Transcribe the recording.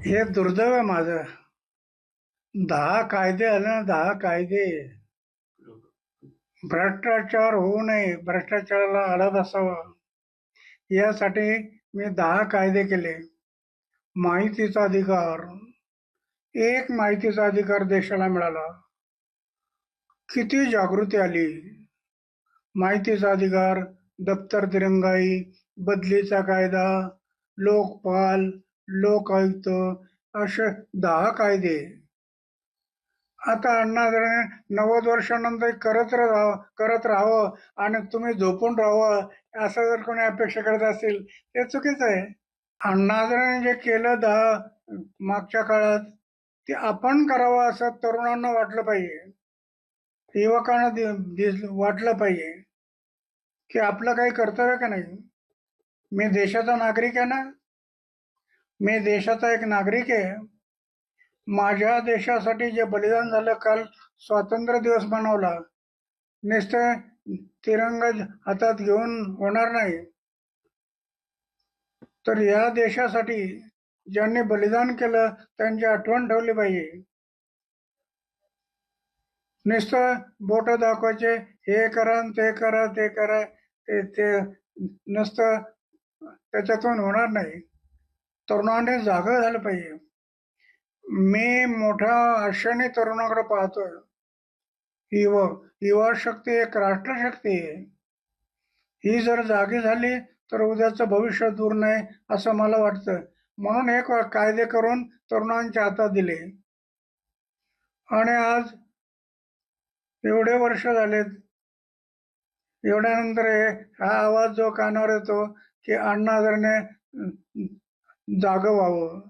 हे दुर्दैव आहे माझं. दहा कायदे आले ना दहा कायदे. भ्रष्टाचार होऊ नये भ्रष्टाचाराला आळा असावा यासाठी मी दहा कायदे केले. माहितीचा अधिकार. एक माहितीचा अधिकार देशाला मिळाला. किती जागृती आली. माहितीचा अधिकार दप्तर दिरंगाई बदलीचा कायदा लोकपाल लोक आयुक्त असे दहा कायदे. आता अण्णा नव्वद वर्षानंतर करत राहावं करत राहावं आणि तुम्ही झोपून राहावं असं जर कोणी अपेक्षा करत असेल ते चुकीचं आहे. अण्णा जे केलं दहा मागच्या काळात ते आपण करावं असं तरुणांना वाटलं पाहिजे. युवकांना दि- दिस- वाटलं पाहिजे. की आपलं काही कर्तव्य का नाही? मी देशाचा नागरिक आहे ना? मी देशाचा एक नागरिक आहे. माझ्या देशासाठी जे बलिदान झालं काल स्वातंत्र्य दिवस मनवला. नुसतं तिरंगा हातात घेऊन होणार नाही. तर या देशासाठी ज्यांनी बलिदान केलं त्यांची आठवण ठेवली पाहिजे. नुसतं बोट दाखवायचे हे करा ते करा ते करा ते ते नुसतं त्याच्यातून होणार नाही. तरुणाने जागं झालं पाहिजे. मी मोठ्या आशेने तरुणाकडे पाहतोय. युवा युवा शक्ती एक राष्ट्रशक्ती आहे. ही जर जागी झाली तर उद्याचं भविष्य दूर नाही असं मला वाटतं. म्हणून हे कायदे करून तरुणांच्या हातात दिले. आणि आज एवढे वर्ष झालेत. एवढ्यानंतर हा आवाज जो कानावर येतो की अण्णा जागं व्हावं.